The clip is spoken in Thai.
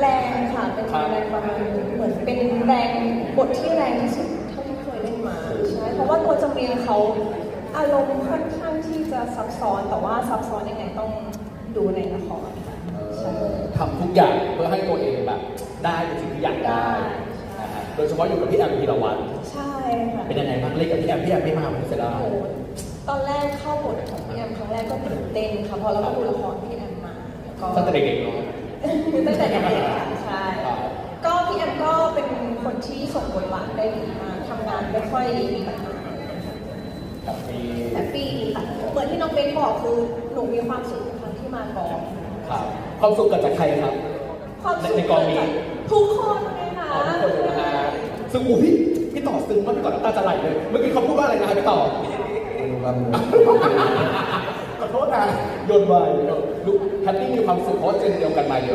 แรงค่ะเป็นครับแรงประมาณเหมือนเป็นแรงบทที่แรงที่สุดเท่าที่เคยเล่นมาใช่เพราะว่าตัวจำเรียงเขาอารมณ์ค่อนข้างที่จะซับซ้อนแต่ว่าซับซ้อนยังไงต้องดูในละครค่ะใช่ทำทุกอย่างเพื่อให้ตัวเองแบบได้ในสิ่งที่อยากได้นะฮะโดยเฉพาะอยู่กับพี่แอมพีรวัตรใช่ค่ะเป็นยังไงบ้างเล่นกับพี่แอมพี่แอมไม่มาผมเสียดายโอ้โหตอนแรกเข้าบทของพี่แอมครั้งแรกก็ตื่นเต้นค่ะเพราะเราก็ดูละครพี่แอมมาแล้วก็ตั้งแต่เด็กๆเนาะตั้งแต่เด็กๆค่ะใช่ ครับ ก็พี่แอมก็เป็นคน ที่ส่งบทบาทได้ดีมากทำงานไม่ค่อยมีปัญหากับมีแฮปปี้ดีค่ะเหมือนที่น้องเบนบอกคือหนูมีความสุขทุกครั้งที่มากองครับความสุขเกิดจากใครครับ ความสุขในกองนี้ ทุกคนเลยค่ะอ๋อทุกคนเลยนะฮะซึ่งอูพี่พี่ต่อซึ้งมากพี่ต่อน้ำตาจะไหลเลย เมื่อกี้เขาพูดว่าอะไรนะครับพี่ต่อขอโทษนะโยนไปลูกแฮปปี้มีความสุขเพราะว่าเจนเดียวกันมาเยอะ